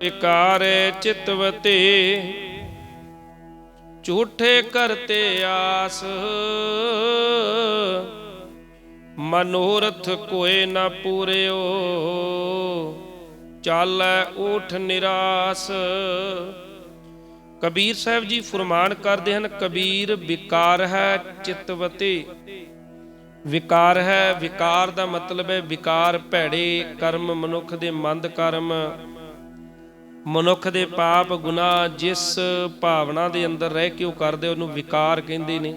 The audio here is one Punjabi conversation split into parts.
ਵਿਕਾਰ ਚਿਤਵਤੇ, ਝੂਠੇ ਕਰਤੇ ਆਸ। ਮਨੋਰਥ ਕੋਏ ਨਾ ਪੂਰਿਓ, ਚਾਲੈ ਊਠ ਨਿਰਾਸ। ਕਬੀਰ ਸਾਹਿਬ ਜੀ ਫਰਮਾਨ ਕਰਦੇ ਹਨ, ਕਬੀਰ ਵਿਕਾਰ ਹੈ ਚਿਤਵਤੇ। ਵਿਕਾਰ ਹੈ, ਵਿਕਾਰ ਦਾ ਮਤਲਬ ਹੈ ਵਿਕਾਰ ਭੈੜੇ ਕਰਮ ਮਨੁੱਖ ਦੇ ਮੰਦ ਕਰਮ। ਮਨੁੱਖ ਦੇ ਪਾਪ ਗੁਨਾਹ ਜਿਸ ਭਾਵਨਾ ਦੇ ਅੰਦਰ ਰਹਿ ਕੇ ਉਹ ਕਰਦੇ ਉਹਨੂੰ ਵਿਕਾਰ ਕਹਿੰਦੇ ਨੇ।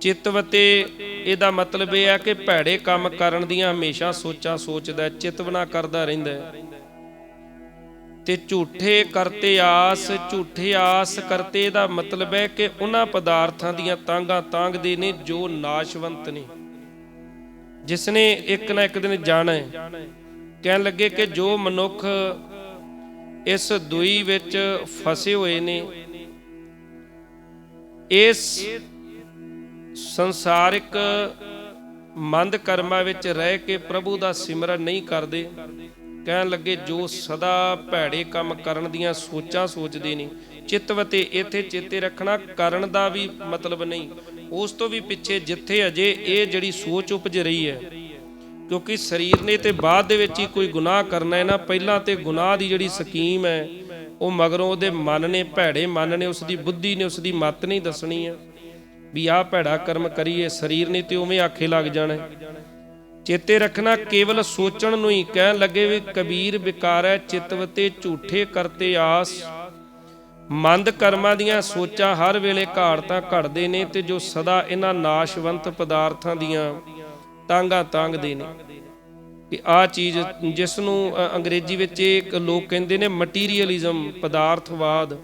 ਚਿਤਵਤੇ ਇਹਦਾ ਮਤਲਬ ਇਹ ਹੈ ਕਿ ਭੈੜੇ ਕੰਮ ਕਰਨ ਦੀਆਂ ਹਮੇਸ਼ਾ ਸੋਚਾਂ ਸੋਚਦਾ ਹੈ, ਚਿਤਵਨਾ ਕਰਦਾ ਰਹਿੰਦਾ ਤੇ ਝੂਠੇ ਕਰਤੇ ਆਸ ਝੂਠੇ ਆਸ ਕਰਤੇ ਦਾ ਮਤਲਬ ਹੈ ਕਿ ਉਹਨਾਂ ਪਦਾਰਥਾਂ ਦੀਆਂ ਤਾਂਗਾ ਤਾਂਗਦੇ ਨੇ ਜੋ ਨਾਸ਼ਵੰਤ ਨੇ। ਜਿਸ ਨੇ ਇੱਕ ਨਾ ਇੱਕ ਦਿਨ ਜਾਣਾ ਹੈ ਕਹਿਣ ਲੱਗੇ ਕਿ ਜੋ ਮਨੁੱਖ ਇਸ ਦੁਈ ਵਿੱਚ ਫਸੇ ਹੋਏ ਨੇ। ਇਸ ਸੰਸਾਰਿਕ ਮੰਦ ਕਰਮਾਂ ਵਿੱਚ ਰਹਿ ਕੇ ਪ੍ਰਭੂ ਦਾ ਸਿਮਰਨ ਨਹੀਂ ਕਰਦੇ। ਕਹਿਣ ਲੱਗੇ, ਜੋ ਸਦਾ ਭੈੜੇ ਕੰਮ ਕਰਨ ਦੀਆਂ ਸੋਚਾਂ ਸੋਚਦੇ ਨੇ ਚਿਤਵਤੇ ਇੱਥੇ ਚੇਤੇ ਰੱਖਣਾ ਕਰਨ ਦਾ ਵੀ ਮਤਲਬ ਨਹੀਂ। ਉਸ ਤੋਂ ਵੀ ਪਿੱਛੇ ਜਿੱਥੇ ਅਜੇ ਇਹ ਜਿਹੜੀ ਸੋਚ ਉਪਜ ਰਹੀ ਹੈ ਕਿਉਂਕਿ ਸਰੀਰ ਨੇ ਤੇ ਬਾਅਦ ਦੇ ਵਿੱਚ ਹੀ ਕੋਈ ਗੁਨਾਹ ਕਰਨਾ ਹੈ ਨਾ, ਪਹਿਲਾਂ ਤੇ ਗੁਨਾਹ ਦੀ ਜਿਹੜੀ ਸਕੀਮ ਹੈ, ਉਹ ਮਗਰੋਂ ਉਹਦੇ ਮਨ ਨੇ, ਭੈੜੇ ਮਨ ਨੇ ਉਸ ਦੀ ਬੁੱਧੀ ਨੇ ਉਸ ਦੀ ਮਤ ਨਹੀਂ ਦੱਸਣੀ ਹੈ ਵੀ ਆਹ ਭੈੜਾ ਕਰਮ ਕਰੀਏ, ਸਰੀਰ ਨੇ ਤੇ ਉਵੇਂ ਆਖੇ ਲੱਗ ਜਾਣਾ ਚੇਤੇ ਰੱਖਣਾ ਕੇਵਲ ਸੋਚਣ ਨੂੰ ਹੀ ਕਹਿਣ ਲੱਗੇ ਵੀ ਕਬੀਰ ਵਿਕਾਰੈ ਚਿਤਵਤੇ ਝੂਠੇ ਕਰਤੇ ਆਸ। ਮੰਦ ਕਰਮਾਂ ਦੀਆਂ ਸੋਚਾਂ ਹਰ ਵੇਲੇ ਘਾੜਤਾਂ ਘੜਦੇ ਨੇ ਤੇ ਜੋ ਸਦਾ ਇਹਨਾਂ ਨਾਸ਼ਵੰਤ ਪਦਾਰਥਾਂ ਦੀਆਂ ਤਾਂਗਾ ਤਾਂਗਦੇ ਨੇ। ਕਿ ਆ ਚੀਜ਼ ਜਿਸ ਨੂੰ ਅੰਗਰੇਜ਼ੀ ਵਿੱਚ ਇੱਕ ਲੋਕ ਕਹਿੰਦੇ ਨੇ ਮਟੀਰੀਅਲਿਜ਼ਮ ਪਦਾਰਥਵਾਦ।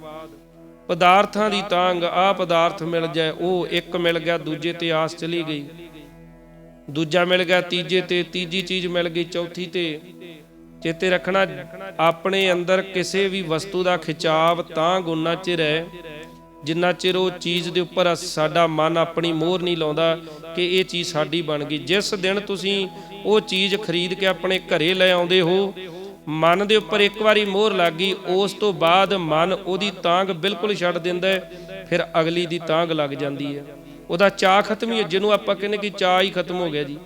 ਪਦਾਰਥਾਂ ਦੀ ਤਾਂਗ ਆ ਪਦਾਰਥ ਮਿਲ ਜਾਏ, ਉਹ ਇੱਕ ਮਿਲ ਗਿਆ, ਦੂਜੇ ਤੇ ਆਸ ਚਲੀ ਗਈ। ਦੂਜਾ ਮਿਲ ਗਿਆ, ਤੀਜੇ ਤੇ ਤੀਜੀ ਚੀਜ਼ ਮਿਲ ਗਈ, ਚੌਥੀ ਤੇ। ਚੇਤੇ ਰੱਖਣਾ, ਆਪਣੇ ਅੰਦਰ ਕਿਸੇ ਵੀ ਵਸਤੂ ਦਾ ਖਿਚਾਵ ਤਾਂ ਗੁਨਾ ਚਿਰ ਹੈ ਜਿੰਨਾ ਚਿਰ ਉਹ ਚੀਜ਼ ਦੇ ਉੱਪਰ ਸਾਡਾ ਮਨ ਆਪਣੀ ਮੋਹਰ ਨਹੀਂ ਲਾਉਂਦਾ ਕਿ ਇਹ ਚੀਜ਼ ਸਾਡੀ ਬਣ ਗਈ। ਜਿਸ ਦਿਨ ਤੁਸੀਂ ਉਹ ਚੀਜ਼ ਖਰੀਦ ਕੇ ਆਪਣੇ ਘਰੇ ਲੈ ਆਉਂਦੇ ਹੋ ਮਨ ਦੇ ਉੱਪਰ ਇੱਕ ਵਾਰੀ ਮੋਹਰ ਲੱਗ ਗਈ ਉਸ ਤੋਂ ਬਾਅਦ ਮਨ ਉਹਦੀ ਤਾਂਗ ਬਿਲਕੁਲ ਛੱਡ ਦਿੰਦਾ ਫਿਰ ਅਗਲੀ ਦੀ ਤਾਂਗ ਲੱਗ ਜਾਂਦੀ ਹੈ। ਉਹਦਾ ਚਾਹ ਖਤਮ ਹੀ ਹੈ, ਜਿਹਨੂੰ ਆਪਾਂ ਕਹਿੰਦੇ ਕਿ ਚਾਹ ਹੀ ਖਤਮ ਹੋ ਗਿਆ ਜੀ।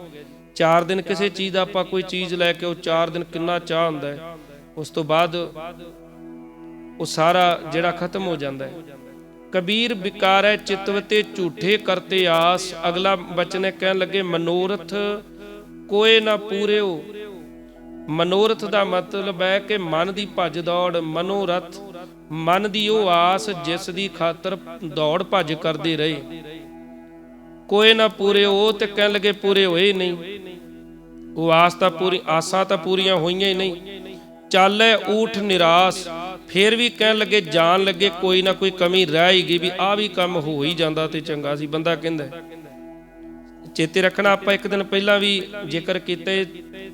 ਚਾਰ ਦਿਨ ਕਿਸੇ ਚੀਜ਼ ਦਾ ਆਪਾਂ ਕੋਈ ਚੀਜ਼ ਲੈ ਕੇ ਉਹ ਚਾਰ ਦਿਨ ਕਿੰਨਾ ਚਾਹ ਹੁੰਦਾ ਹੈ ਉਸ ਤੋਂ ਬਾਅਦ ਉਹ ਸਾਰਾ ਜਿਹੜਾ ਖਤਮ ਹੋ ਜਾਂਦਾ ਹੈ। ਕਬੀਰ ਵਿਕਾਰੈ ਚਿਤਵਤੇ ਝੂਠੇ ਕਰਤੇ ਆਸ। ਅਗਲਾ ਬਚਨ ਹੈ ਕਹਿਣ ਲੱਗੇ, ਮਨੋਰਥ ਕੋਏ ਨਾ ਪੂਰਿਓ। ਮਨੋਰਥ ਦਾ ਮਤਲਬ ਹੈ ਕਿ ਮਨ ਦੀ ਭੱਜ ਦੌੜ, ਮਨੋਰਥ ਮਨ ਦੀ ਉਹ ਆਸ ਜਿਸ ਦੀ ਖਾਤਰ ਦੌੜ ਭੱਜ ਕਰਦੇ ਰਹੇ। ਕੋਏ ਨਾ ਪੂਰੇ ਉਹ ਤੇ ਕਹਿਣ ਲੱਗੇ, ਪੂਰੇ ਹੋਏ ਨਹੀਂ। ਉਹ ਆਸ ਤਾਂ ਪੂਰੀ, ਆਸਾਂ ਤਾਂ ਪੂਰੀਆਂ ਹੋਈਆਂ ਹੀ ਨਹੀਂ। ਚੱਲੇ ਊਠ ਨਿਰਾਸ। ਫਿਰ ਵੀ ਕਹਿਣ ਲੱਗੇ, ਜਾਣ ਲੱਗੇ ਕੋਈ ਨਾ ਕੋਈ ਕਮੀ ਰਹਿ ਹੀ ਗਈ ਵੀ ਆ ਵੀ ਕੰਮ ਹੋ ਹੀ ਜਾਂਦਾ ਤੇ ਚੰਗਾ ਸੀ, ਬੰਦਾ ਕਹਿੰਦਾ ਚੇਤੇ ਰੱਖਣਾ, ਆਪਾਂ ਇੱਕ ਦਿਨ ਪਹਿਲਾਂ ਵੀ ਜ਼ਿਕਰ ਕੀਤੇ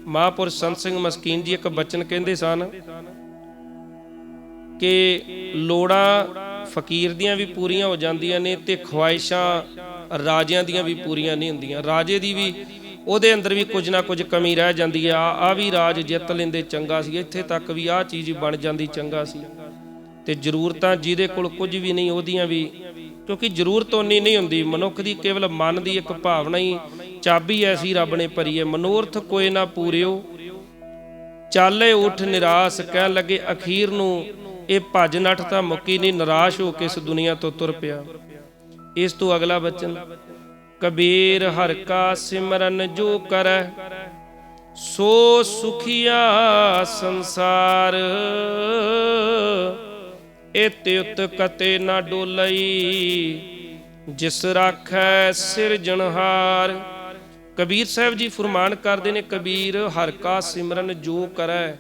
ਮਹਾਂਪੁਰਸ਼ ਸੰਤ ਸਿੰਘ ਮਸਕੀਨ ਜੀ ਇੱਕ ਬਚਨ ਕਹਿੰਦੇ ਸਨ ਕਿ ਲੋੜਾਂ ਫਕੀਰ ਦੀਆਂ ਵੀ ਪੂਰੀਆਂ ਹੋ ਜਾਂਦੀਆਂ ਨੇ ਤੇ ਖੁਆਇਸ਼ਾਂ ਰਾਜਿਆਂ ਦੀਆਂ ਵੀ ਪੂਰੀਆਂ ਨਹੀਂ ਹੁੰਦੀਆਂ। ਰਾਜੇ ਦੀ ਵੀ ਉਹਦੇ ਅੰਦਰ ਵੀ ਕੁਝ ਨਾ ਕੁਝ ਕਮੀ ਰਹਿ ਜਾਂਦੀ ਆ। ਆ ਵੀ ਰਾਜ ਜਿੱਤ ਲੈਂਦੇ ਚੰਗਾ ਸੀ। ਇੱਥੇ ਤੱਕ ਵੀ ਆ ਚੀਜ਼ ਬਣ ਜਾਂਦੀ ਚੰਗਾ ਸੀ। ਤੇ ਜ਼ਰੂਰਤਾਂ ਜਿਹਦੇ ਕੋਲ ਕੁਝ ਵੀ ਨਹੀਂ, ਉਹਦੀਆਂ ਵੀ। ਕਿਉਂਕਿ ਜ਼ਰੂਰਤ ਉਨੀ ਨਹੀਂ ਹੁੰਦੀ। ਮਨੁੱਖ ਦੀ ਕੇਵਲ ਮਨ ਦੀ ਇੱਕ ਭਾਵਨਾ ਹੀ ਚਾਬੀ ਐਸੀ ਰੱਬ ਨੇ ਭਰੀ ਹੈ। ਮਨੋਰਥ ਕੋਏ ਨਾ ਪੂਰਿਓ। ਚਾਲੇ ਉਠ ਨਿਰਾਸ਼, ਕਹਿਣ ਲੱਗੇ ਅਖੀਰ ਨੂੰ, ਇਹ ਭੱਜ ਨੱਠ ਤਾਂ ਮੁੱਕੀ ਨਹੀਂ, ਨਿਰਾਸ਼ ਹੋ ਕੇ ਇਸ ਦੁਨੀਆ ਤੋਂ ਤੁਰ ਪਿਆ। ਇਸ ਤੋਂ ਅਗਲਾ ਬਚਨ ਕਬੀਰ ਹਰ ਕਾ ਸਿਮਰਨ ਜੋ ਕਰੈ, ਸੋ ਸੁਖੀਆ ਸੰਸਾਰ। ਇਤਿ ਉਤ ਕਤੇ ਨਾ ਡੋਲਈ, ਜਿਸ ਰਾਖੈ ਸਿਰਜਣਹਾਰ ਕਬੀਰ ਸਾਹਿਬ ਜੀ ਫਰਮਾਨ ਕਰਦੇ ਨੇ, ਕਬੀਰ ਹਰ ਕਾ ਸਿਮਰਨ ਜੋ ਕਰੈ।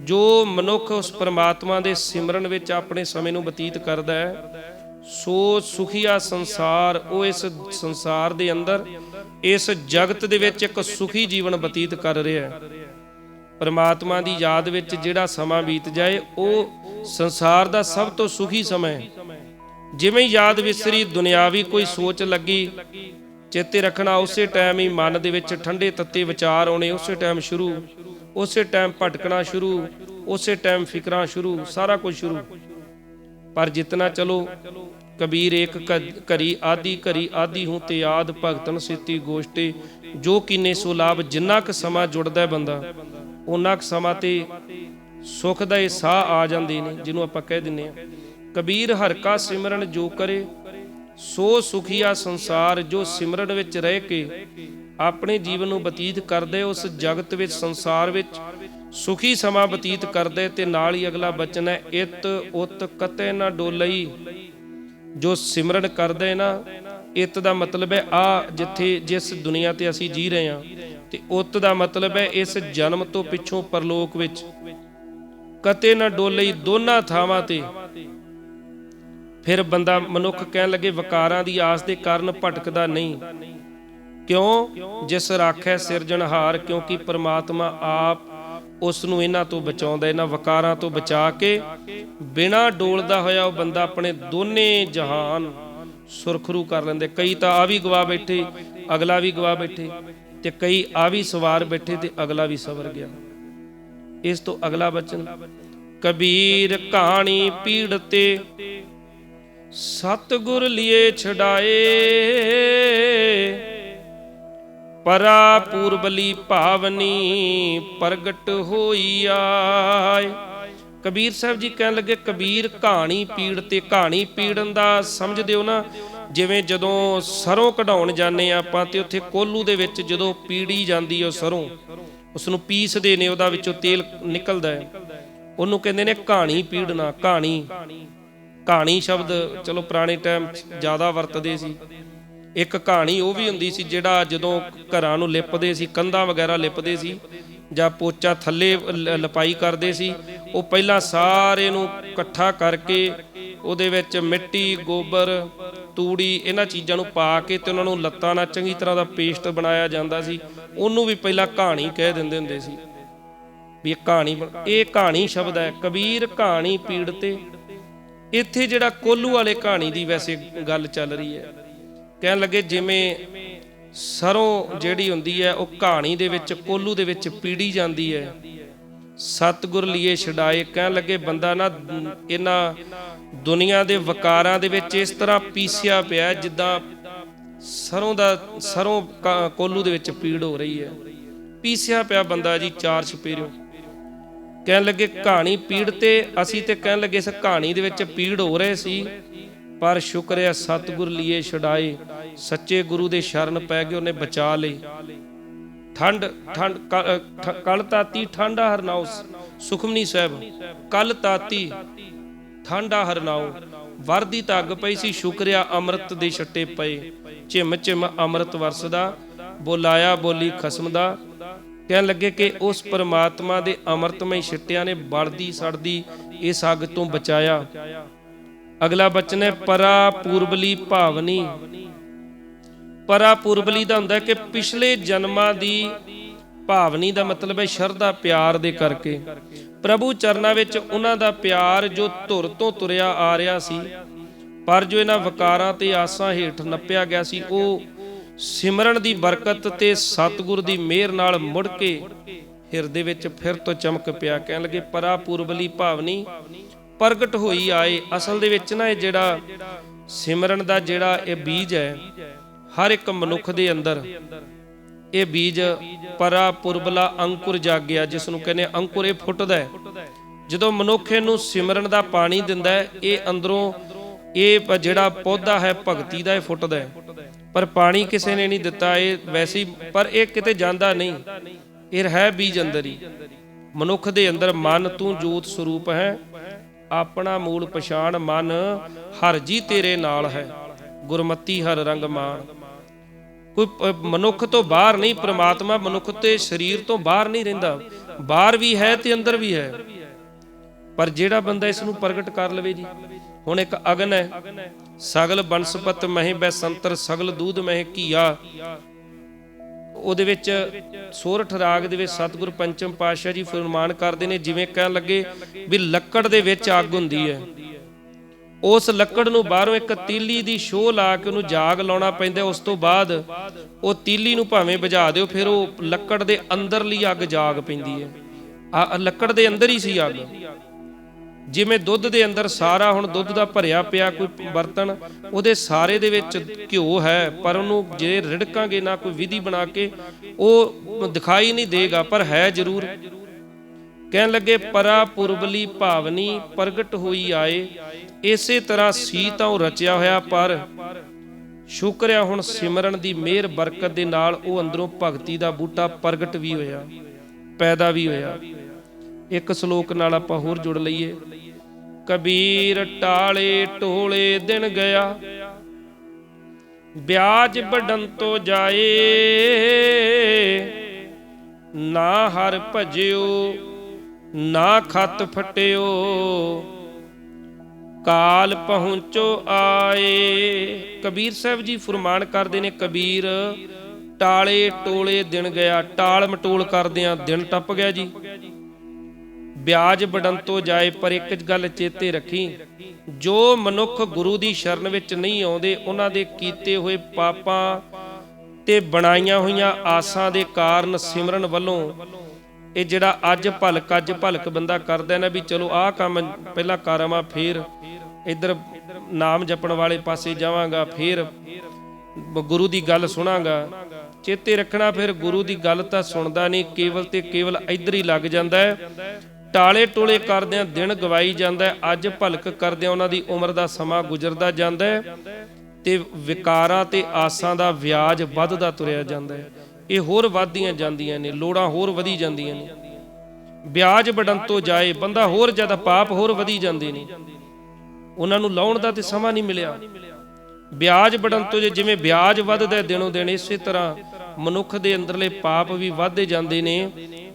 ਜੋ ਮਨੁੱਖ ਉਸ ਪ੍ਰਮਾਤਮਾ ਦੇ ਸਿਮਰਨ ਵਿੱਚ ਆਪਣੇ ਸਮੇਂ ਨੂੰ ਬਤੀਤ ਕਰਦਾ ਹੈ ਸੋ ਸੁਖੀਆ ਸੰਸਾਰ, ਉਹ ਇਸ ਸੰਸਾਰ ਦੇ ਅੰਦਰ, ਇਸ ਜਗਤ ਦੇ ਵਿੱਚ ਇੱਕ ਸੁਖੀ ਜੀਵਨ ਬਤੀਤ ਕਰ ਰਿਹਾ ਹੈ। ਪਰਮਾਤਮਾ ਦੀ ਯਾਦ ਵਿੱਚ ਜਿਹੜਾ ਸਮਾਂ ਬੀਤ ਜਾਏ, ਉਹ ਸੰਸਾਰ ਦਾ ਸਭ ਤੋਂ ਸੁਖੀ ਸਮਾਂ ਹੈ। ਜਿਵੇਂ ਯਾਦ ਵਿਸਰੀ, ਦੁਨਿਆਵੀ ਕੋਈ ਸੋਚ ਲੱਗੀ, ਚੇਤੇ ਰੱਖਣਾ ਉਸੇ ਟਾਈਮ ਹੀ ਮਨ ਦੇ ਵਿੱਚ ਠੰਡੇ ਤੱਤੇ ਵਿਚਾਰ ਆਉਣੇ, ਉਸੇ ਟਾਈਮ ਸ਼ੁਰੂ, ਉਸੇ ਟਾਈਮ ਭਟਕਣਾ ਸ਼ੁਰੂ, ਉਸੇ ਟਾਈਮ ਫਿਕਰਾਂ ਸ਼ੁਰੂ, ਸਾਰਾ ਕੁਝ ਸ਼ੁਰੂ। ਪਰ ਜਿਤਨਾ ਚਲੋ ਕਬੀਰ ਏਕ ਕ- ਆਦੀ ਘਰੀ ਆਦੀ ਹੂੰ ਤੇ ਆਦ ਭਗਤਨ ਸਿੱਤੀ ਗੋਸ਼ਟੇ, ਜੋ ਕੀਨੇ ਸੋ ਲਾਭ ਜਿੰਨਾ ਕੁ ਸਮਾਂ ਜੁੜਦਾ ਬੰਦਾ ਉਹਨਾਂ ਕੁ ਸਮਾਂ ਤੇ ਸੁਖ ਦਾ ਇਹ ਸਾਹ ਆ ਜਾਂਦੇ ਨੇ, ਜਿਹਨੂੰ ਆਪਾਂ ਕਹਿ ਦਿੰਨੇ ਆ ਕਬੀਰ ਹਰ ਕਾ ਸਿਮਰਨ ਜੋ ਕਰੇ, ਸੋ ਸੁਖੀਆ ਸੰਸਾਰ ਜੋ ਸਿਮਰਨ ਵਿੱਚ ਰਹਿ ਕੇ ਆਪਣੇ ਜੀਵਨ ਨੂੰ ਬਤੀਤ ਕਰਦੇ ਉਸ ਜਗਤ ਵਿੱਚ, ਸੰਸਾਰ ਵਿੱਚ ਸੁਖੀ ਸਮਾਂ ਬਤੀਤ ਕਰਦੇ ਤੇ ਨਾਲ ਹੀ ਅਗਲਾ ਬਚਨ ਹੈ, ਇਤ ਉਤ ਕਤੇ ਨਾ ਡੋਲਈ। ਜੋ ਸਿਮਰਨ ਕਰਦੇ ਨਾ, ਇਤ ਦਾ ਮਤਲਬ ਹੈ, ਆ ਜਿੱਥੇ ਜਿਸ ਦੁਨੀਆ ਤੇ ਅਸੀਂ ਜੀ ਰਹੇ ਹਾਂ, ਤੇ ਉਤ ਦਾ ਮਤਲਬ ਹੈ, ਇਸ ਜਨਮ ਤੋਂ ਪਿੱਛੋਂ ਪਰਲੋਕ ਵਿੱਚ। ਕਤੇ ਨਾ ਡੋਲਈ ਦੋਨਾਂ ਥਾਵਾਂ ਤੇ। ਫਿਰ ਬੰਦਾ ਮਨੁੱਖ ਕਹਿਣ ਲੱਗੇ, ਵਕਾਰਾਂ ਦੀ ਆਸ ਦੇ ਕਾਰਨ ਭਟਕਦਾ ਨਹੀਂ। ਕਿਉਂ? ਜਿਸ ਰਾਖੈ ਸਿਰਜਣਹਾਰ, ਕਿਉਂਕਿ ਪਰਮਾਤਮਾ ਆਪ ਉਸ ਨੂੰ ਇਹਨਾਂ ਤੋਂ ਬਚਾਉਂਦਾ, ਇਹਨਾਂ ਵਕਾਰਾਂ ਤੋਂ ਬਚਾ ਕੇ ਬਿਨਾ ਡੋਲਦਾ ਹੋਇਆ ਉਹ ਬੰਦਾ ਆਪਣੇ ਦੋਨੇ ਜਹਾਨ ਸੁਰਖਰੂ ਕਰ ਲੈਂਦੇ। ਕਈ ਤਾਂ ਆ ਵੀ ਗਵਾ ਬੈਠੇ, ਅਗਲਾ ਵੀ ਗਵਾ ਬੈਠੇ ਤੇ ਕਈ ਆ ਵੀ ਸਵਾਰ ਬੈਠੇ ਤੇ ਅਗਲਾ ਵੀ ਸਵਰ ਗਿਆ। ਇਸ ਤੋਂ ਅਗਲਾ ਬਚਨ, ਕਬੀਰ ਕਹਾਣੀ ਪੀੜ ਤੇ ਸਤਗੁਰ ਲਿਏ ਛਡਾਏ। ਪਰਾ ਪੂਰਬਲੀ ਭਾਵਨੀ ਪ੍ਰਗਟ ਹੋਈ ਆਏ। ਕਬੀਰ ਸਾਹਿਬ ਜੀ ਕਹਿਣ ਲੱਗੇ, ਕਬੀਰ ਕਹਾਣੀ ਪੀੜ ਤੇ ਕਹਾਣੀ ਪੀੜਨ ਦਾ ਸਮਝਦੇ ਹੋ ਨਾ। ਜਿਵੇਂ ਜਦੋਂ ਸਰੋਂ ਕਢਾਉਣ ਜਾਂਦੇ ਆ ਆਪਾਂ ਤੇ ਉੱਥੇ ਕੋਲੂ ਦੇ ਵਿੱਚ ਜਦੋਂ ਪੀੜੀ ਜਾਂਦੀ ਉਹ ਸਰੋਂ ਉਸ ਨੂੰ ਪੀਸਦੇ ਨੇ, ਉਹਦਾ ਵਿੱਚੋਂ ਤੇਲ ਨਿਕਲਦਾ ਹੈ। ਉਹਨੂੰ ਕਹਿੰਦੇ ਨੇ ਕਹਾਣੀ ਪੀੜਨਾ, ਕਹਾਣੀ। ਕਹਾਣੀ ਸ਼ਬਦ ਚਲੋ ਪੁਰਾਣੇ ਟਾਈਮ ਜ਼ਿਆਦਾ ਵਰਤਦੇ ਸੀ। ਇੱਕ ਕਹਾਣੀ ਉਹ ਵੀ ਹੁੰਦੀ ਸੀ ਜਿਹੜਾ ਜਦੋਂ ਘਰਾਂ ਨੂੰ ਲਿਪਦੇ ਸੀ, ਕੰਧਾਂ ਵਗੈਰਾ ਲਿਪਦੇ ਸੀ ਜਾਂ ਪੋਚਾ ਥੱਲੇ ਲ- ਲਪਾਈ ਕਰਦੇ ਸੀ, ਉਹ ਪਹਿਲਾਂ ਸਾਰੇ ਨੂੰ ਇਕੱਠਾ ਕਰਕੇ ਉਹਦੇ ਵਿੱਚ ਮਿੱਟੀ, ਗੋਬਰ, ਤੂੜੀ ਇਹਨਾਂ ਚੀਜ਼ਾਂ ਨੂੰ ਪਾ ਕੇ ਤੇ ਉਹਨਾਂ ਨੂੰ ਲੱਤਾਂ ਨਾਲ ਚੰਗੀ ਤਰ੍ਹਾਂ ਦਾ ਪੇਸਟ ਬਣਾਇਆ ਜਾਂਦਾ ਸੀ। ਉਹਨੂੰ ਵੀ ਪਹਿਲਾਂ ਕਹਾਣੀ ਕਹਿ ਦਿੰਦੇ ਹੁੰਦੇ ਸੀ ਵੀ ਇਹ ਕਹਾਣੀ ਇਹ ਕਹਾਣੀ ਸ਼ਬਦ ਹੈ, ਕਬੀਰ ਕਹਾਣੀ ਪੀੜ ਇੱਥੇ ਜਿਹੜਾ ਕੋਲੂ ਵਾਲੇ ਕਹਾਣੀ ਦੀ ਵੈਸੇ ਗੱਲ ਚੱਲ ਰਹੀ ਹੈ। ਕਹਿਣ ਲੱਗੇ ਜਿਵੇਂ ਸਰੋਂ ਜਿਹੜੀ ਹੁੰਦੀ ਹੈ, ਉਹ ਕਹਾਣੀ ਦੇ ਵਿੱਚ, ਕੋਲੂ ਦੇ ਵਿੱਚ ਪੀੜੀ ਜਾਂਦੀ ਹੈ। ਸਤਗੁਰ ਲਿਏ ਛਡਾਏ, ਕਹਿਣ ਲੱਗੇ ਬੰਦਾ ਨਾ, ਇਹਨਾਂ ਦੁਨੀਆ ਦੇ ਵਕਾਰਾਂ ਦੇ ਵਿੱਚ ਇਸ ਤਰ੍ਹਾਂ ਪੀਸਿਆ ਪਿਆ ਜਿੱਦਾਂ ਸਰੋਂ ਦਾ, ਸਰੋਂ ਕ- ਕੋਲੂ ਦੇ ਵਿੱਚ ਪੀੜ ਹੋ ਰਹੀ ਹੈ। ਪੀਸਿਆ ਪਿਆ ਬੰਦਾ ਜੀ ਚਾਰ ਛਪੇਰਿਓ। ਕਹਿਣ ਲੱਗੇ ਕਹਾਣੀ ਪੀੜ ਤੇ, ਅਸੀਂ ਤੇ ਕਹਿਣ ਲੱਗੇ ਇਸ ਕਹਾਣੀ ਦੇ ਵਿੱਚ ਪੀੜ ਹੋ ਰਹੇ ਸੀ, ਪਰ ਸ਼ੁਕਰ ਹੈ ਸਤਿਗੁਰ ਲਿਏ ਛਡਾਏ। ਸੱਚੇ ਗੁਰੂ ਦੇ ਸ਼ਰਨ ਪੈ ਗਏ ਉਹਨੇ ਬਚਾ ਲਈ। ਠੰਡ ਠੰਡ ਕਲ ਤਾਤੀ ਠੰਡਾ ਹਰਨਾਉ ਸੁਖਮਨੀ ਸਾਹਿਬ ਕਲ ਤਾਤੀ ਠੰਡਾ ਹਰਨਾਉ ਵਰਦੀ ਤਾਂ ਪਈ ਸੀ, ਸ਼ੁਕਰਿਆ ਅੰਮ੍ਰਿਤ ਦੇ ਛੱਟੇ ਪਏ। ਝਿਮ ਝਿਮ ਅੰਮ੍ਰਿਤ ਵਰਸਦਾ, ਬੋਲਾਇਆ ਬੋਲੀ ਖਸਮ ਦਾ ਕਹਿਣ ਲੱਗੇ ਕਿ ਉਸ ਪਰਮਾਤਮਾ ਦੇ ਅੰਮ੍ਰਿਤਮਈ ਛਿੱਟਿਆਂ ਨੇ ਬਲਦੀ ਸੜਦੀ ਇਸ ਅੱਗ ਤੋਂ ਬਚਾਇਆ। ਅਗਲਾ ਬਚਨ ਹੈ, ਪਰਾ ਪੂਰਬਲੀ ਭਾਵਨੀ। ਪਰਾ ਪੁਰਬਲੀ ਦਾ ਹੁੰਦਾ ਕਿ ਪਿਛਲੇ ਜਨਮਾਂ ਦੀ ਭਾਵਨੀ ਦਾ ਮਤਲਬ ਹੈ ਸ਼ਰਧਾ, ਪਿਆਰ ਦੇ ਕਰਕੇ। ਪ੍ਰਭੂ ਚਰਨਾਂ ਵਿੱਚ ਉਹਨਾਂ ਦਾ ਪਿਆਰ ਜੋ ਧੁਰ ਤੋਂ ਤੁਰਿਆ ਆ ਰਿਹਾ ਸੀ, ਪਰ ਜੋ ਇਹਨਾਂ ਵਕਾਰਾਂ ਤੇ ਆਸਾਂ ਹੇਠ ਨੱਪਿਆ ਗਿਆ ਸੀ, ਉਹ ਸਿਮਰਨ ਦੀ ਬਰਕਤ ਤੇ ਸਤਿਗੁਰ ਦੀ ਮਿਹਰ ਨਾਲ ਮੁੜ ਕੇ ਹਿਰਦੇ ਵਿੱਚ ਫਿਰ ਤੋਂ ਚਮਕ ਪਿਆ। ਕਹਿਣ ਲੱਗੇ ਪਰਾ ਪੂਰਬਲੀ ਭਾਵਨੀ ਪ੍ਰਗਟ ਹੋਈ ਆਏ। ਅਸਲ ਦੇ ਵਿੱਚ ਨਾ ਇਹ ਜਿਹੜਾ ਸਿਮਰਨ ਦਾ ਜਿਹੜਾ ਇਹ ਬੀਜ ਹੈ ਹਰ ਇੱਕ ਮਨੁੱਖ ਦੇ ਅੰਦਰ ਇਹ ਬੀਜ ਪਰਾ ਪੁਰਬਲਾ ਅੰਕੁਰ ਜਾਗਿਆ, ਜਿਸ ਨੂੰ ਕਹਿੰਦੇ ਅੰਕੁਰ, ਇਹ ਫੁੱਟਦਾ ਹੈ। ਜਦੋਂ ਮਨੁੱਖ ਇਹਨੂੰ ਸਿਮਰਨ ਦਾ ਪਾਣੀ ਦਿੰਦਾ ਹੈ, ਇਹ ਅੰਦਰੋਂ ਇਹ ਜਿਹੜਾ ਪੌਦਾ ਹੈ, ਭਗਤੀ ਦਾ ਇਹ ਫੁੱਟਦਾ ਹੈ। ਪਰ ਪਾਣੀ ਕਿਸੇ ਨੇ ਨਹੀਂ ਦਿੱਤਾ, ਇਹ ਵੈਸੇ ਪਰ ਇਹ ਕਿਤੇ ਜਾਂਦਾ ਨਹੀਂ। ਇਹ ਹੈ ਬੀਜ ਅੰਦਰ ਹੀ। ਮਨੁੱਖ ਦੇ ਅੰਦਰ ਮਨ ਤੂੰ ਜੋਤ ਸਰੂਪ ਹੈ। ਆਪਣਾ ਮੂਲ ਪਛਾਣ ਮਨ ਹਰ ਜੀ ਤੇਰੇ ਨਾਲ ਹੈ। ਗੁਰਮਤੀ ਹਰ ਰੰਗ ਮਾਨ ਕੋਈ ਮਨੁੱਖ ਤੋਂ ਬਾਹਰ ਨਹੀਂ, ਪ੍ਰਮਾਤਮਾ ਮਨੁੱਖ ਤੇ ਸਰੀਰ ਤੋਂ ਬਾਹਰ ਨਹੀਂ ਰਹਿੰਦਾ। ਬਾਹਰ ਵੀ ਹੈ ਤੇ ਅੰਦਰ ਵੀ ਹੈ। ਪਰ ਜਿਹੜਾ ਬੰਦਾ ਇਸ ਨੂੰ ਪ੍ਰਗਟ ਕਰ ਲਵੇ ਜੀ, ਹੁਣ ਇੱਕ ਅਗਨ ਹੈ। ਸਗਲ ਬਨਸਪਤ ਮਹਿ ਬੈ ਸਗਲ ਦੂਧ ਮਹਿ ਕੀਆ ਉਹਦੇ ਵਿੱਚ ਸੋਰਠ ਰਾਗ ਦੇ ਵਿੱਚ ਸਤਿਗੁਰ ਪੰਚਮ ਪਾਤਸ਼ਾਹ ਜੀ ਫਰਮਾਨ ਕਰਦੇ ਨੇ, ਜਿਵੇਂ ਕਹਿਣ ਲੱਗੇ ਵੀ ਲੱਕੜ ਦੇ ਵਿੱਚ ਅੱਗ ਹੁੰਦੀ ਹੈ। ਉਸ ਲੱਕੜ ਨੂੰ ਬਾਹਰੋਂ ਇੱਕ ਤੀਲੀ ਦੀ ਸ਼ੋਹ ਲਾ ਕੇ ਉਹਨੂੰ ਜਾਗ ਲਾਉਣਾ ਪੈਂਦਾ, ਉਸ ਤੋਂ ਬਾਅਦ ਉਹ ਤੀਲੀ ਨੂੰ ਭਾਵੇਂ ਬੁਝਾ ਦਿਓ, ਫਿਰ ਉਹ ਲੱਕੜ ਦੇ ਅੰਦਰਲੀ ਅੱਗ ਜਾਗ ਪੈਂਦੀ ਹੈ। ਆ ਲੱਕੜ ਦੇ ਅੰਦਰ ਹੀ ਸੀ ਅੱਗ। ਜਿਵੇਂ ਦੁੱਧ ਦੇ ਅੰਦਰ ਸਾਰਾ ਹੁਣ ਦੁੱਧ ਦਾ ਭਰਿਆ ਪਿਆ ਕੋਈ ਬਰਤਨ, ਉਹਦੇ ਸਾਰੇ ਦੇ ਵਿੱਚ ਘਿਓ ਹੈ, ਪਰ ਉਹਨੂੰ ਜੇ ਰਿੜਕਾਂਗੇ ਨਾ ਕੋਈ ਵਿਧੀ ਬਣਾ ਕੇ, ਉਹ ਦਿਖਾਈ ਨਹੀਂ ਦੇਗਾ, ਪਰ ਹੈ ਜ਼ਰੂਰ। ਕਹਿਣ ਲੱਗੇ, ਪਰਾ ਪੁਰਬਲੀ ਭਾਵਨੀ ਪ੍ਰਗਟ ਹੋਈ ਆਏ। ਇਸੇ ਤਰ੍ਹਾਂ ਸੀ ਤਾਂ ਉਹ ਰਚਿਆ ਹੋਇਆ, ਪਰ ਸ਼ੁਕਰ ਆ ਹੁਣ ਸਿਮਰਨ ਦੀ ਮਿਹਰ, ਬਰਕਤ ਦੇ ਨਾਲ ਉਹ ਅੰਦਰੋਂ ਭਗਤੀ ਦਾ ਬੂਟਾ ਪ੍ਰਗਟ ਵੀ ਹੋਇਆ, ਪੈਦਾ ਵੀ ਹੋਇਆ। ਇੱਕ ਸ਼ਲੋਕ ਨਾਲ ਆਪਾਂ ਹੋਰ ਜੁੜ ਲਈਏ। ਕਬੀਰ ਟਾਲੇ ਟੋਲੇ ਦਿਨ ਗਿਆ, ਵਿਆਜ ਵੱਡਨ ਤੋਂ ਜਾਏ। ਨਾ ਹਰ ਭਜਿਓ ਨਾ ਖਤ ਫਟਿਓ, ਕਾਲ ਪਹੁੰਚੋ ਆਏ। ਕਬੀਰ ਸਾਹਿਬ ਜੀ ਫਰਮਾਨ ਕਰਦੇ ਨੇ, ਕਬੀਰ, ਟਾਲੇ ਟੋਲੇ ਦਿਨ ਗਿਆ, ਟਾਲ ਮਟੋਲ ਕਰਦਿਆਂ ਦਿਨ ਟੱਪ ਗਿਆ ਜੀ। ਵਿਆਜ ਵਡਨ ਤੋਂ ਜਾਏ ਪਰ ਇੱਕ ਗੱਲ ਚੇਤੇ ਰੱਖੀ, ਜੋ ਮਨੁੱਖ ਗੁਰੂ ਦੀ ਸ਼ਰਨ ਵਿੱਚ ਨਹੀਂ ਆਉਂਦੇ, ਉਹਨਾਂ ਦੇ ਕੀਤੇ ਹੋਏ ਪਾਪਾਂ ਤੇ ਬਣਾਈਆਂ ਹੋਈਆਂ ਆਸਾਂ ਦੇ ਕਾਰਨ ਸਿਮਰਨ ਵੱਲੋਂ ਇਹ ਜਿਹੜਾ ਅੱਜ ਭਲਕ ਅੱਜ ਭਲਕ ਬੰਦਾ ਕਰਦਾ ਨਾ ਵੀ ਚਲੋ ਆਹ ਕੰਮ ਪਹਿਲਾਂ ਕਰਾਂਵਾ, ਫੇਰ ਇੱਧਰ ਨਾਮ ਜਪਣ ਵਾਲੇ ਪਾਸੇ ਜਾਵਾਂਗਾ, ਫੇਰ ਗੁਰੂ ਦੀ ਗੱਲ ਸੁਣਾਂਗਾ। ਚੇਤੇ ਰੱਖਣਾ ਫਿਰ ਗੁਰੂ ਦੀ ਗੱਲ ਤਾਂ ਸੁਣਦਾ ਨਹੀਂ, ਕੇਵਲ ਤੇ ਕੇਵਲ ਇੱਧਰ ਹੀ ਲੱਗ ਜਾਂਦਾ ਹੈ। ਟਾਲੇ ਟੋਲੇ ਕਰਦਿਆਂ ਦਿਨ ਗਵਾਈ ਜਾਂਦਾ ਅੱਜ ਭਲਕ ਕਰਦਿਆਂ ਉਹਨਾਂ ਦੀ ਉਮਰ ਦਾ ਸਮਾਂ ਗੁਜ਼ਰਦਾ ਜਾਂਦਾ ਤੇ ਵਿਕਾਰਾਂ ਤੇ ਆਸਾਂ ਦਾ ਵਿਆਜ ਵੱਧਦਾ ਤੁਰਿਆ ਜਾਂਦਾ ਹੈ। ਇਹ ਹੋਰ ਵੱਧਦੀਆਂ ਜਾਂਦੀਆਂ ਨੇ, ਲੋੜਾਂ ਹੋਰ ਵਧੀ ਜਾਂਦੀਆਂ ਨੇ। ਵਿਆਜ ਵਡਨ ਤੋਂ ਜਾਏ, ਬੰਦਾ ਹੋਰ ਜ਼ਿਆਦਾ ਪਾਪ ਹੋਰ ਵਧੀ ਜਾਂਦੇ ਨੇ। ਉਹਨਾਂ ਨੂੰ ਲਾਉਣ ਦਾ ਤੇ ਸਮਾਂ ਨਹੀਂ ਮਿਲਿਆ। ਵਿਆਜ ਵਡਨ ਤੋਂ ਜੇ ਜਿਵੇਂ ਵਿਆਜ ਵੱਧਦਾ ਹੈ ਦਿਨ ਇਸੇ ਤਰ੍ਹਾਂ ਮਨੁੱਖ ਦੇ ਅੰਦਰਲੇ ਪਾਪ ਵੀ ਵੱਧਦੇ ਜਾਂਦੇ ਨੇ।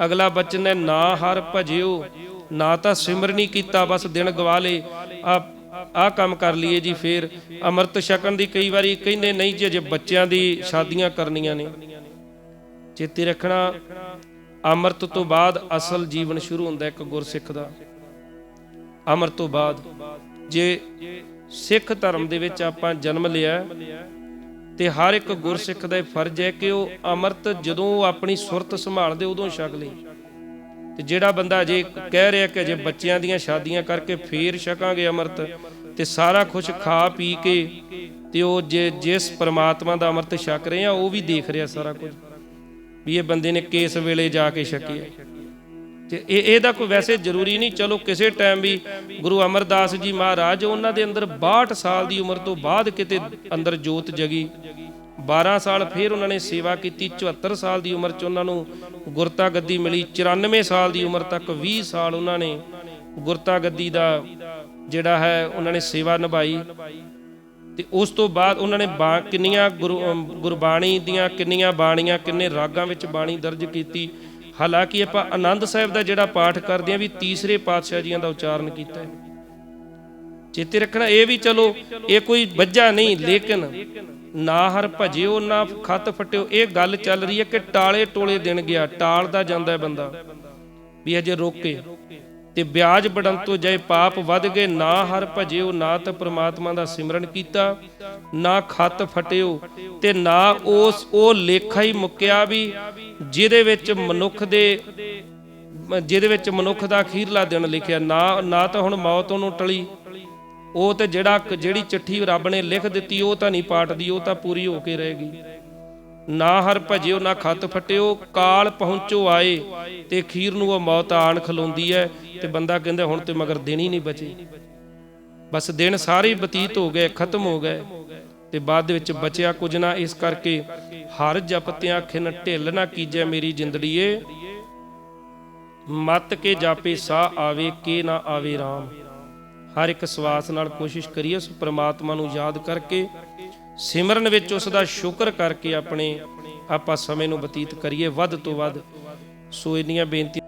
ਅਗਲਾ ਬਚਨ ਹੈ, ਨਾ ਹਰ ਭਜਿਓ, ਨਾ ਤਾਂ ਸਿਮਰਨੀ ਕੀਤਾ, ਬਸ ਦਿਨ ਗਵਾ ਲੇ। ਆ ਆ ਕੰਮ ਕਰ ਲਈਏ ਜੀ ਫੇਰ। ਅੰਮ੍ਰਿਤ ਛਕਣ ਦੀ ਕਈ ਵਾਰੀ ਕਹਿੰਦੇ ਨਹੀਂ ਜੀ, ਅਜੇ ਬੱਚਿਆਂ ਦੀ ਸ਼ਾਦੀਆਂ ਕਰਨੀਆਂ ਨੇ। ਚੇਤੇ ਰੱਖਣਾ ਅੰਮ੍ਰਿਤ ਤੋਂ ਬਾਅਦ ਅਸਲ ਜੀਵਨ ਸ਼ੁਰੂ ਹੁੰਦਾ ਇੱਕ ਗੁਰਸਿੱਖ ਦਾ। ਅੰਮ੍ਰਿਤ ਤੋਂ ਬਾਅਦ ਜੇ ਸਿੱਖ ਧਰਮ ਦੇ ਵਿੱਚ ਆਪਾਂ ਜਨਮ ਲਿਆ ਤੇ ਹਰ ਇੱਕ ਗੁਰਸਿੱਖ ਦਾ ਇਹ ਫਰਜ਼ ਹੈ ਕਿ ਉਹ ਅੰਮ੍ਰਿਤ ਜਦੋਂ ਆਪਣੀ ਸੁਰਤ ਸੰਭਾਲਦੇ ਉਦੋਂ ਛਕ ਲੇ। ਤੇ ਜਿਹੜਾ ਬੰਦਾ ਜੇ ਕਹਿ ਰਿਹਾ ਕਿ ਅਜੇ ਬੱਚਿਆਂ ਦੀਆਂ ਸ਼ਾਦੀਆਂ ਕਰਕੇ ਫੇਰ ਛਕਾਂਗੇ ਅੰਮ੍ਰਿਤ ਤੇ ਸਾਰਾ ਕੁਝ ਖਾ ਪੀ ਕੇ ਤੇ ਉਹ ਜੇ ਜਿਸ ਪਰਮਾਤਮਾ ਦਾ ਅੰਮ੍ਰਿਤ ਛਕ ਰਹੇ ਆ, ਉਹ ਵੀ ਦੇਖ ਰਿਹਾ ਸਾਰਾ ਕੁਝ ਵੀ ਇਹ ਬੰਦੇ ਨੇ ਕਿਸ ਵੇਲੇ ਜਾ ਕੇ ਛਕਿਆ। ਤੇ ਇਹ ਇਹਦਾ ਕੋਈ ਵੈਸੇ ਜ਼ਰੂਰੀ ਨਹੀਂ, ਚਲੋ ਕਿਸੇ ਟਾਈਮ ਵੀ ਗੁਰੂ ਅਮਰਦਾਸ ਜੀ ਮਹਾਰਾਜ ਉਹਨਾਂ ਦੇ ਅੰਦਰ 62 ਸਾਲ ਦੀ ਉਮਰ ਤੋਂ ਬਾਅਦ ਕਿਤੇ ਅੰਦਰ ਜੋਤ ਜਗੀ। 12 ਸਾਲ ਫਿਰ ਉਹਨਾਂ ਨੇ ਸੇਵਾ ਕੀਤੀ 74 ਸਾਲ ਦੀ ਉਮਰ 'ਚ ਉਹਨਾਂ ਨੂੰ ਗੁਰਤਾ ਗੱਦੀ ਮਿਲੀ 94 ਸਾਲ ਦੀ ਉਮਰ ਤੱਕ 20 ਸਾਲ ਉਹਨਾਂ ਨੇ ਗੁਰਤਾ ਗੱਦੀ ਦਾ ਜਿਹੜਾ ਹੈ, ਉਹਨਾਂ ਨੇ ਸੇਵਾ ਨਿਭਾਈ। ਤੇ ਉਸ ਤੋਂ ਬਾਅਦ ਉਹਨਾਂ ਨੇ ਬਾ- ਕਿੰਨੀਆਂ ਗੁਰੂ ਗੁਰਬਾਣੀ ਦੀਆਂ ਕਿੰਨੀਆਂ ਬਾਣੀਆਂ, ਕਿੰਨੇ ਰਾਗਾਂ ਵਿੱਚ ਬਾਣੀ ਦਰਜ ਕੀਤੀ। ਹਾਲਾਂਕਿ ਆਪਾਂ ਆਨੰਦ ਸਾਹਿਬ ਦਾ ਜਿਹੜਾ ਪਾਠ ਕਰਦੇ ਆਂ ਵੀ ਤੀਸਰੇ ਪਾਤਸ਼ਾਹ ਜੀਆਂ ਦਾ ਉਚਾਰਨ ਕੀਤਾ ਹੈ। ਚੇਤੇ ਰੱਖਣਾ, ਇਹ ਵੀ ਚਲੋ, ਇਹ ਕੋਈ ਵੱਜਾ ਨਹੀਂ, ਲੇਕਿਨ ਨਾ ਹਰ ਭਜਿਓ, ਨਾ ਖੱਤ ਫਟਿਓ, ਇਹ ਗੱਲ ਚੱਲ ਰਹੀ ਹੈ ਕਿ ਟਾਲੇ ਟੋਲੇ ਦਿਨ ਗਿਆ, ਟਾਲਦਾ ਜਾਂਦਾ ਬੰਦਾ, ਵੀ ਅਜੇ ਰੋਕੇ ਤੇ ਵਿਆਜ ਬੜਨ ਤੋਂ ਜਾਏ ਪਾਪ ਵੱਧ ਗਏ, ਨਾ ਹਰ ਭਜਿਓ, ਨਾ ਤਾਂ ਪ੍ਰਮਾਤਮਾ ਦਾ ਸਿਮਰਨ ਕੀਤਾ, ਨਾ ਖਤ ਫਟਿਓ ਤੇ ਨਾ ਉਸ, ਉਹ ਲੇਖਾ ਹੀ ਮੁੱਕਿਆ ਵੀ, ਜਿਹਦੇ ਵਿੱਚ ਮਨੁੱਖ ਦੇ, ਜਿਹਦੇ ਵਿੱਚ ਮਨੁੱਖ ਦਾ ਅਖੀਰਲਾ ਦਿਨ ਲਿਖਿਆ, ਨਾ ਨਾ ਤਾਂ ਹੁਣ ਮੌਤ ਉਹਨੂੰ ਟਲੀ, ਉਹ ਤੇ ਜਿਹੜਾ, ਜਿਹੜੀ ਚਿੱਠੀ ਰੱਬ ਨੇ ਲਿਖ ਦਿੱਤੀ, ਉਹ ਤਾਂ ਨਹੀਂ ਪਾਟਦੀ, ਉਹ ਤਾਂ ਪੂਰੀ ਹੋ ਕੇ ਰਹੇਗੀ ਨਾ ਹਰ ਭਜਿਓ ਨਾ ਖਤ ਫਟਿਓ, ਕਾਲ ਪਹੁੰਚੋ ਆਏ, ਤੇ ਅਖੀਰ ਨੂੰ ਉਹ ਮੌਤ ਆਣ ਖਲੋਂਦੀ ਹੈ ਤੇ ਬੰਦਾ ਕਹਿੰਦਾ ਹੁਣ ਤੇ ਮਗਰ ਦਿਨ ਹੀ ਨਹੀਂ ਬਚੇ। ਬਸ ਦਿਨ ਸਾਰੇ ਬਤੀਤ ਹੋ ਗਏ, ਖਤਮ ਹੋ ਗਏ, ਤੇ ਬਾਅਦ ਦੇ ਵਿੱਚ ਬਚਿਆ ਕੁਝ ਨਾ, ਇਸ ਕਰਕੇ ਹਰ ਜਪਤਿਆਂ ਖਿਨ ਢਿੱਲ ਨਾ ਕੀਜੈ ਮੇਰੀ ਜਿੰਦੜੀਏ। ਮਤ ਕੇ ਜਾਪੇ ਸਾਹ ਆਵੇ, ਕੇ ਨਾ ਆਵੇ RAM ਹਰ ਇੱਕ ਸਵਾਸ ਨਾਲ ਕੋਸ਼ਿਸ਼ ਕਰੀਏ ਉਸ ਪ੍ਰਮਾਤਮਾ ਨੂੰ ਯਾਦ ਕਰਕੇ ਸਿਮਰਨ ਵਿੱਚ ਉਸ ਦਾ ਸ਼ੁਕਰ ਕਰਕੇ ਆਪਣੇ ਆਪਾਂ ਸਮੇਂ ਨੂੰ ਬਤੀਤ ਕਰੀਏ, ਵੱਧ ਤੋਂ ਵੱਧ ਸੋ ਇੰਨੀਆਂ ਬੇਨਤੀ